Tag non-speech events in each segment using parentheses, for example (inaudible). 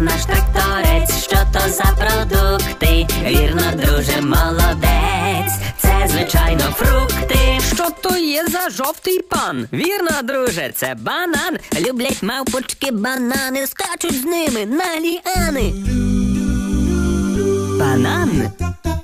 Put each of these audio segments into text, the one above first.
наш тракторець, що то за продукти, вірно, друже, молодець, це звичайно фрукти. Що то є за жовтий пан? Вірно, друже, це банан. Люблять мавпочки, банани, скачуть з ними на ліани. Банан.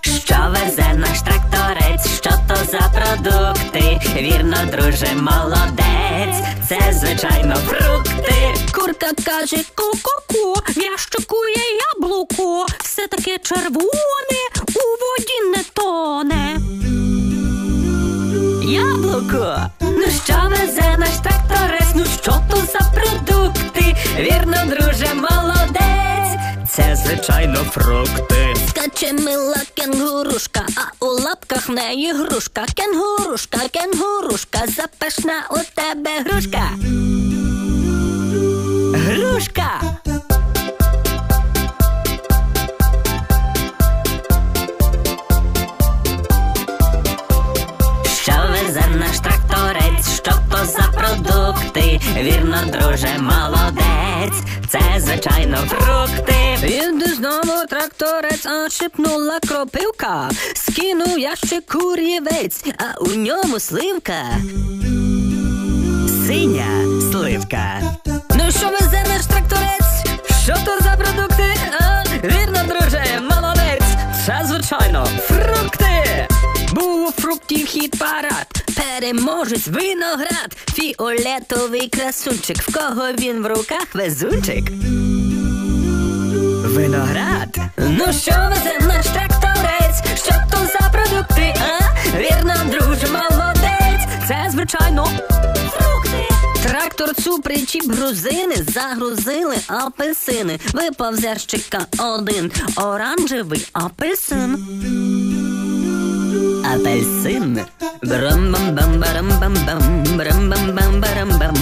Що везе наш тракторець, що то за продукти, вірно, друже, молодець. Це звичайно фрукти. Курка каже ко-ко-ко, в ящику є яблуко, все таке червоне, у воді не тоне. Яблуко. Ну що везе наш тракторець? Ну що то за продукти? Вірно, друже, молодець. Це звичайно фрукти. Скаче мила кенгурушка, а у лапках неї грушка. Кенгурушка, кенгурушка, запашна у тебе грушка. Грушка. Що везе наш тракторець? Що то продукти? Вірно, друже, молодець. Це звичайно фрукти. Тракторець, а кропивка. Скинув ящик кур'євець, а у ньому сливка. Синя сливка. Ну що везе наш тракторець? Що то за продукти? А, вірно, друже, молодець. Це звичайно фрукти. Був у фруктів хіт парад. Переможець виноград. Фіолетовий красунчик. В кого він в руках везунчик? Виноград. Ну що везе наш тракторець? Що то за продукти? А? Вірно, друже, молодець. Це звичайно. Тракторцю причіп грузини, загрузили апельсини. Випав з один оранжевий апельсин. Апельсин. Брам-бам-бам-барам-бам-бам. Брам-бам-бам-барам-бам.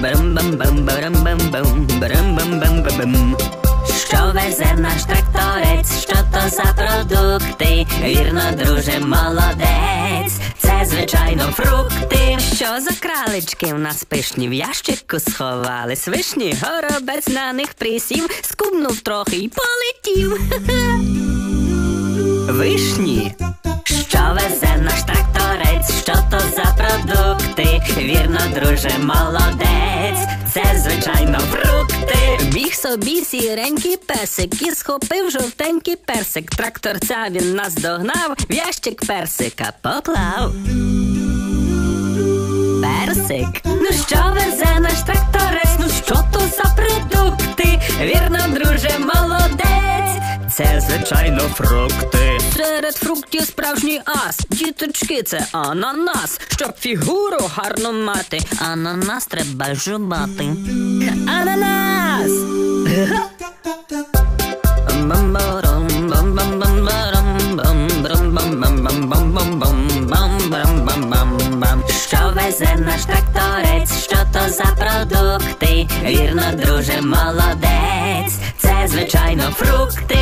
Брам-бам-бам-барам-бам-бам. Брам-бам-бам-бам-бам. Що везе наш тракторець? Що то за продукти? Вірно, друже, молодець. Це звичайно фрукти. Що за кралечки в нас пишні в ящику сховались? Вишні горобець на них присів, скубнув трохи й полетів. (laughs) Вишні. Що везе наш тракторець? Що то за продукти? Вірно, друже, молодець. Це звичайно фрукти. Біг собі сіренький песик і схопив жовтенький персик. Тракторця він нас догнав, в ящик персика поклав. Персик. Ну що везе наш тракторець? Ну що то за продукти? Вірно, друже, молодець. Це звичайно фрукти. Серед фруктів справжній ас. Діточки, це ананас. Щоб фігуру гарно мати. Ананас треба жубати. Ананас! Що везе наш тракторець, що то за продукти? Вірно, друже, молодець. Це звичайно фрукти.